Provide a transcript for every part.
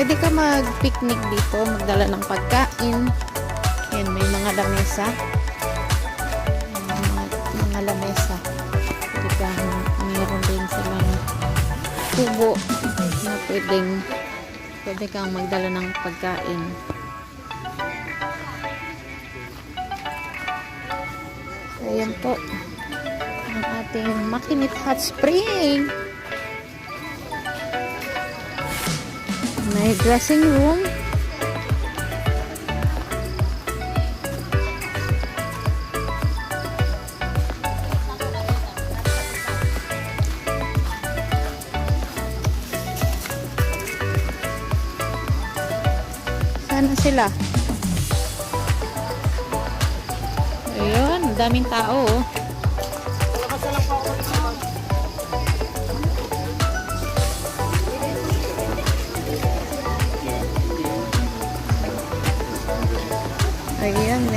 Pwede ka mag-picnic dito, magdala ng pagkain. Yan, may mga lamesa. Mga, mga lamesa. Pwede ka, mayroon din silang kubo na pwedeng pwede kang magdala ng pagkain. Ayan po. Ang ating Makinit Hot Spring. May dressing room. Sana sila? Ayun, daming tao. oh.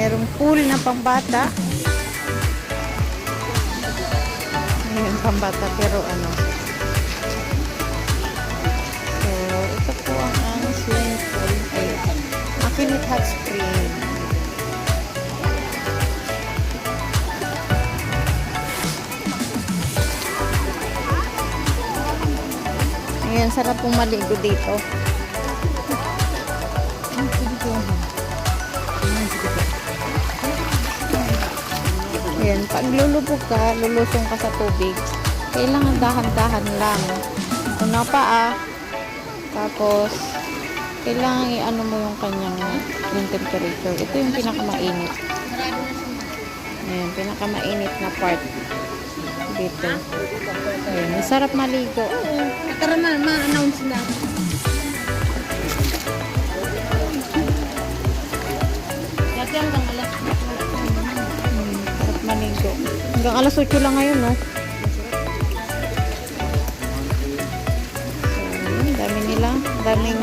Merong pool na pambata. Ayan, pambata pero ano. So, ito po ang ang swimming pool. Ay, Makinit Hot Spring. Ayan, sarap pong maligo dito. Pag lulubog ka, lulusong ka sa tubig, kailangan dahan-dahan lang. Una pa ah. Tapos, kailangan i-ano mo yung kanyang yung temperature. Ito yung pinakamainit. Ayan, pinakamainit na part dito. Ayan, masarap maligo. Tara ma, ma-announce na. Dati hanggang alas. Hanggang alas 8 lang ngayon, no? Ayan, dami nila. Daming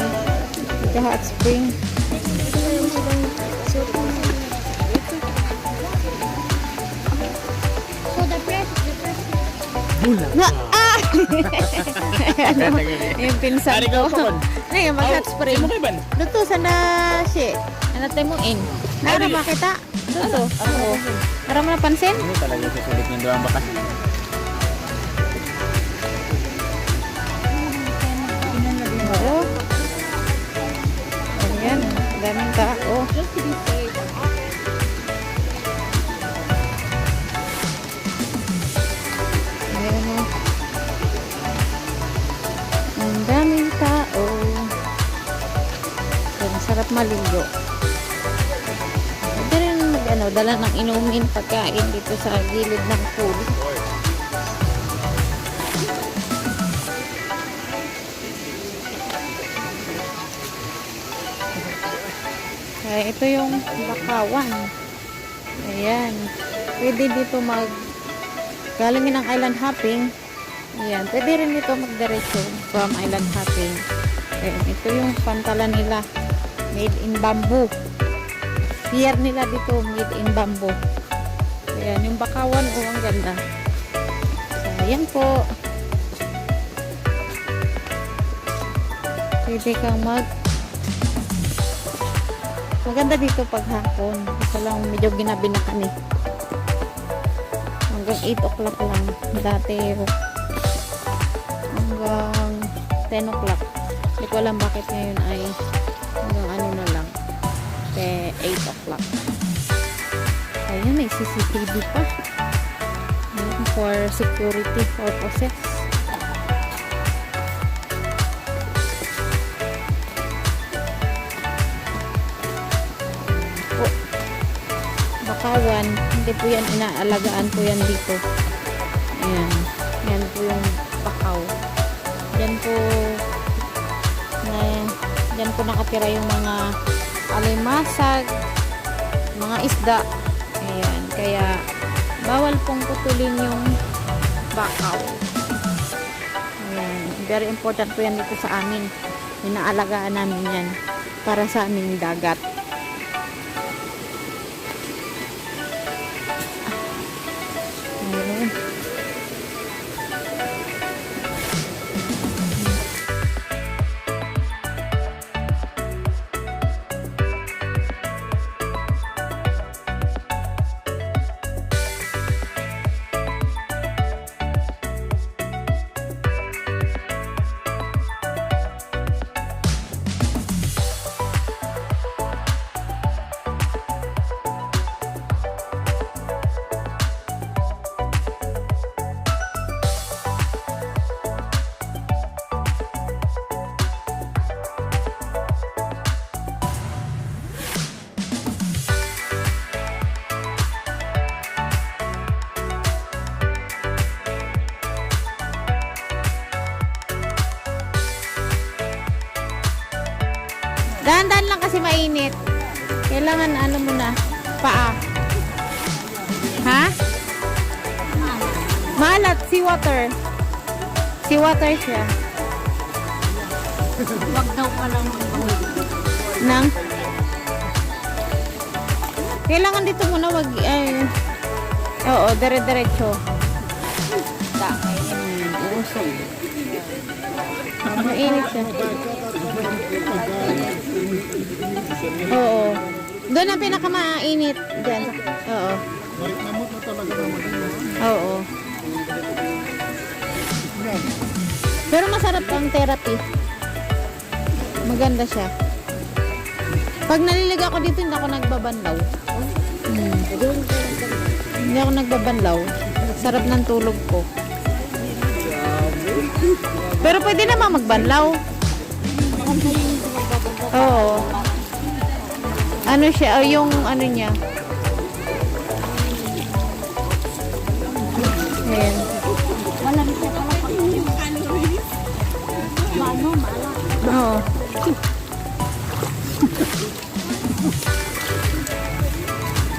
the hot spring. So the press, the press. Na, ah! ano, yung pinsan ko. Ano yung mag-hot spring? Dito, sana si. Ano tayo mo in? Nara makita? Dito. Oo. Para mo napansin? Ini talaga sa sulit ng doang bakas. Oo. Ayan. Daming tao. Just to be safe. Ang daming tao. Ayan, sarap maligo. Ano, dala ng inumin pagkain dito sa gilid ng pool. Kaya ito yung bakawan. Ayan. Pwede dito mag galingin ng island hopping. Ayan. Pwede rin dito magdiretso from island hopping. Ayan. Ito yung pantalan nila. Made in bamboo. Pier nila dito made in bamboo. Ayan. Yung bakawan. Oh, ang ganda. So, ayan po. Pwede kang mag Maganda dito pag hapon. Isa lang medyo ginabi na kami. Hanggang 8 o'clock lang. Dati hanggang 10 o'clock. Hindi ko alam bakit ngayon ay Te 8 o'clock. Ayun, may CCTV pa. For security purposes. po. Bakawan, hindi po yan inaalagaan po yan dito. Ayan. Yan po yung bakaw. Yan po na yan po nakatira yung mga alimasag, mga isda. Ayan. Kaya bawal pong putulin yung bakaw. Ayan. Very important po yan dito sa amin. Inaalagaan namin yan para sa aming dagat. Kasi mainit. Kailangan ano muna, paa. Ha? Maalat, seawater. Seawater siya. Wag daw pa lang Nang? Kailangan dito muna wag, ay, oo, dire-diretso. Usok. Mainit siya. Oo. Doon ang pinakamainit. Diyan. Oo. Oo. Pero masarap ang therapy. Maganda siya. Pag nalilig ako dito, hindi ako nagbabanlaw. Hmm. Hindi ako nagbabanlaw. Sarap ng tulog ko. Pero pwede naman magbanlaw. Oo. Ano siya, oh, yung ano niya. Ayan. Wala rin siya pala pag Maano, maala. Oo.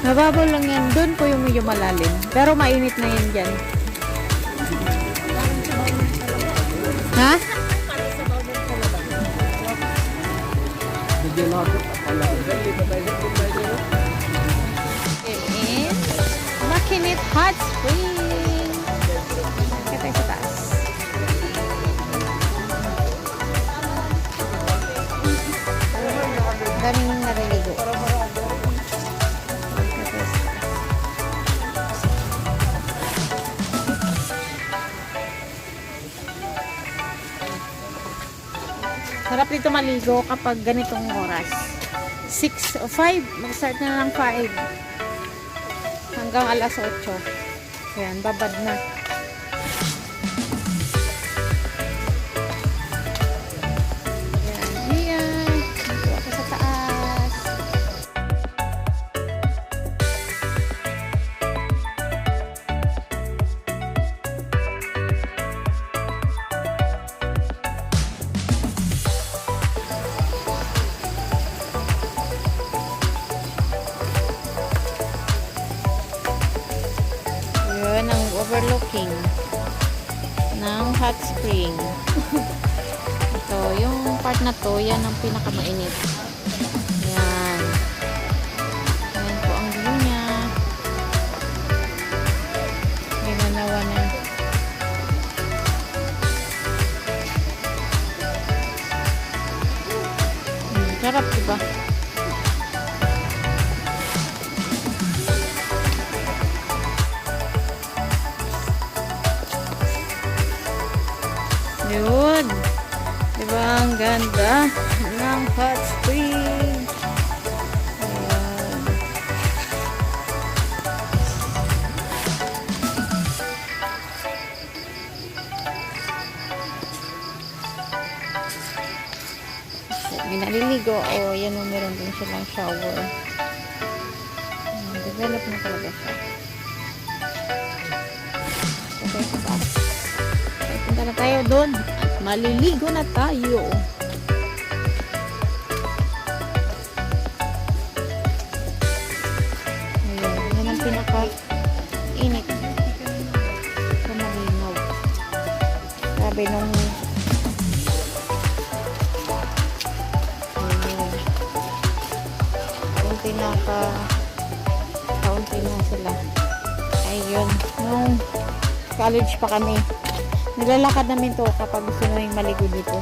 Mababaw lang yan. Doon po yung medyo malalim. Pero mainit na yan dyan. Ha? It is Makinit Hot Spring. Maligo kapag ganitong oras. 6 o 5. Mag-start na ng 5. Hanggang alas 8. Ayan, babad na. Hot spring. Ito, yung part na to, yan ang pinakamainit. Yan. Yan po ang view niya. Ginanawa na. Hmm, sarap diba? Ganda ng hot spring. Ayan. May naliligo. O, yan o, meron din silang shower. Ayan, Develop na talaga siya. Okay. Okay, punta na tayo doon. Maliligo na tayo. College pa kami. Nilalakad namin to kapag gusto namin maligo dito.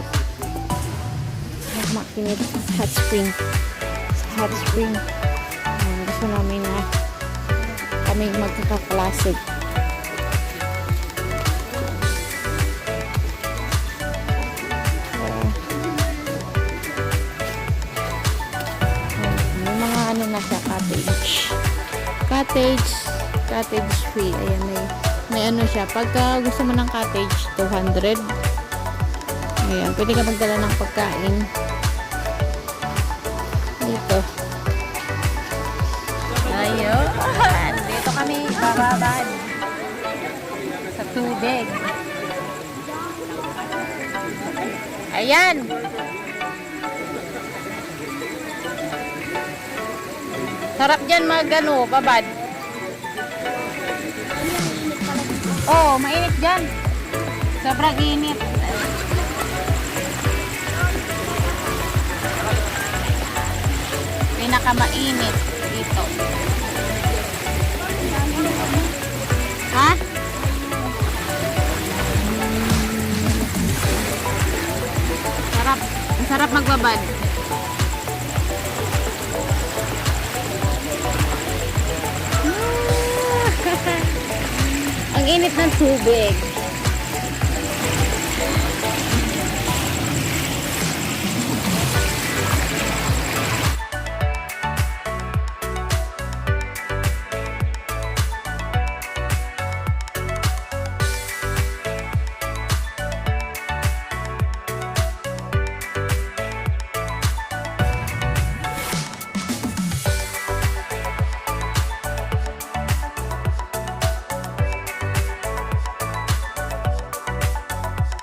Magmakinit hot spring. Sa hot spring. Ayan, gusto namin na kami May mga ano na siya, cottage. Cottage, cottage fee. Ayan, may, may ano siya. Pagka gusto mo ng cottage, 200. Ayan, pwede ka magdala ng pagkain. Dito. Ayun. Dito kami bababad. Sa tubig. Ayan. Sarap dyan mag ano, babad. Oh, mainit dyan. Sobrang init. Pinakamainit dito. Ha? Sarap. Ang sarap magbabad. Ang init ng tubig.